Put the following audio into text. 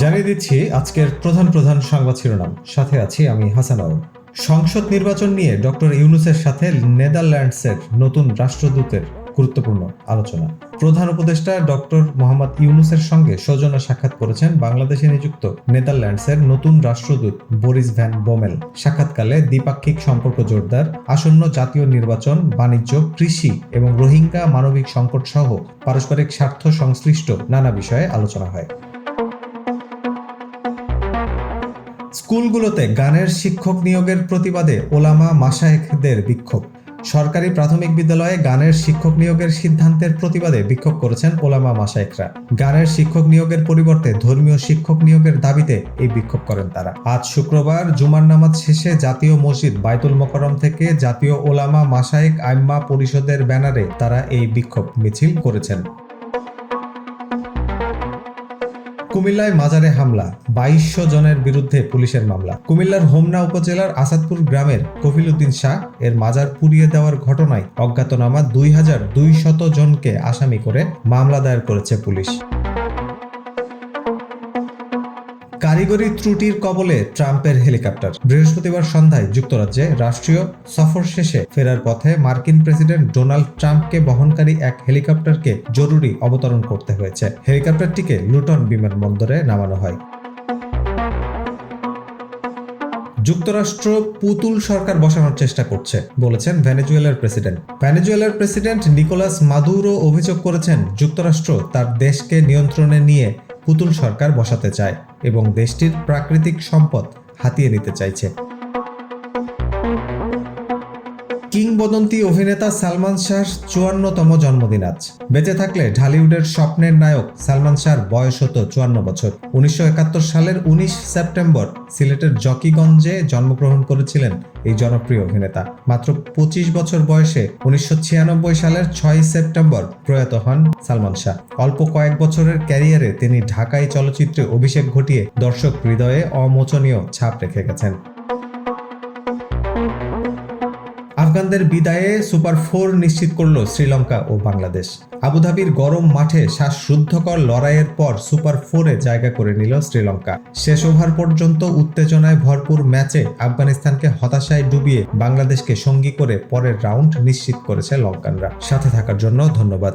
জানিয়ে দিচ্ছি, আজকের প্রধান প্রধান সংবাদ শিরোনাম। সাথে আছি আমি হাসান আলম। সংসদ নির্বাচন নিয়ে ডক্টর ইউনুসের সাথে নেদারল্যান্ডসের নতুন রাষ্ট্রদূতের গুরুত্বপূর্ণ আলোচনা। প্রধান উপদেষ্টা ডক্টর মোহাম্মদ ইউনুসের সঙ্গে সৌজন্য সাক্ষাৎ করেছেন বাংলাদেশে নিযুক্ত নেদারল্যান্ডসের নতুন রাষ্ট্রদূত বরিস ভ্যান বোমেল। সাক্ষাৎকালে দ্বিপাক্ষিক সম্পর্ক জোরদার, আসন্ন জাতীয় নির্বাচন, বাণিজ্য, কৃষি এবং রোহিঙ্গা মানবিক সংকট সহ পারস্পরিক স্বার্থ সংশ্লিষ্ট নানা বিষয়ে আলোচনা হয়। স্কুলগুলোতে গানের শিক্ষক নিয়োগের প্রতিবাদে ওলামা মাসায়েখদের বিক্ষোভ। সরকারি প্রাথমিক বিদ্যালয়ে গানের শিক্ষক নিয়োগের সিদ্ধান্তের প্রতিবাদে বিক্ষোভ করেছেন ওলামা মাসায়েকরা গানের শিক্ষক নিয়োগের পরিবর্তে ধর্মীয় শিক্ষক নিয়োগের দাবিতে এই বিক্ষোভ করেন তারা। আজ শুক্রবার জুমার নামাজ শেষে জাতীয় মসজিদ বাইতুল মোকরম থেকে জাতীয় ওলামা মাসায়েক আইম্মা পরিষদের ব্যানারে তারা এই বিক্ষোভ মিছিল করেছেন। কুমিল্লায় মাজারে হামলা, বাইশশো জনের বিরুদ্ধে পুলিশের মামলা। কুমিল্লার হোমনা উপজেলার আসাদপুর গ্রামের কফিল উদ্দিন শাহ এর মাজার পুড়িয়ে দেওয়ার ঘটনায় অজ্ঞাতনামা দুই হাজার দুই শত জনকে আসামি করে মামলা দায়ের করেছে পুলিশ। কারিগরি ত্রুটির কবলে ট্রাম্পের হেলিকপ্টার। বৃহস্পতিবার সন্ধ্যায় যুক্তরাজ্যে রাষ্ট্রীয় সফর শেষে ফেরার পথে মার্কিন প্রেসিডেন্ট ডোনাল্ড ট্রাম্পকে বহনকারী এক হেলিকপ্টারকে জরুরি অবতরণ করতে হয়েছে। হেলিকপ্টারটিকে লুটন বিমানবন্দরে নামানো হয়। যুক্তরাষ্ট্র পুতুল সরকার বসানোর চেষ্টা করছে, বলেছেন ভেনেজুয়েলার প্রেসিডেন্ট। ভেনেজুয়েলার প্রেসিডেন্ট নিকোলাস মাদুরো অভিযোগ করেছেন, যুক্তরাষ্ট্র তার দেশকে নিয়ন্ত্রণে নিয়ে পুতুল সরকার বসাতে চায় এবং দেশটির প্রাকৃতিক সম্পদ হাতিয়ে নিতে চাইছে। কিংবদন্তি অভিনেতা সালমান শাহর চুয়ান্নতম জন্মদিন আজ। বেঁচে থাকলে ঢালিউডের স্বপ্নের নায়ক সালমান শাহর বয়স হতো চুয়ান্ন বছর। উনিশশো একাত্তর সালের উনিশ সেপ্টেম্বর সিলেটের জকিগঞ্জে জন্মগ্রহণ করেছিলেন এই জনপ্রিয় অভিনেতা। মাত্র পঁচিশ বছর বয়সে উনিশশো ছিয়ানব্বই সালের ছয় সেপ্টেম্বর প্রয়াত হন সালমান শাহ। অল্প কয়েক বছরের ক্যারিয়ারে তিনি ঢাকায় চলচ্চিত্রে অভিষেক ঘটিয়ে দর্শক হৃদয়ে অমোচনীয় ছাপ রেখে গেছেন। আফগানদের বিদায়ে সুপার ফোর নিশ্চিত করল শ্রীলঙ্কা ও বাংলাদেশ। আবুধাবির গরম মাঠে শ্বাসরুদ্ধকর লড়াইয়ের পর সুপার ফোরে জায়গা করে নিল শ্রীলঙ্কা। শেষ ওভার পর্যন্ত উত্তেজনায় ভরপুর ম্যাচে আফগানিস্তানকে হতাশায় ডুবিয়ে বাংলাদেশকে সঙ্গী করে পরের রাউন্ড নিশ্চিত করেছে লঙ্কানরা। সাথে থাকার জন্য ধন্যবাদ।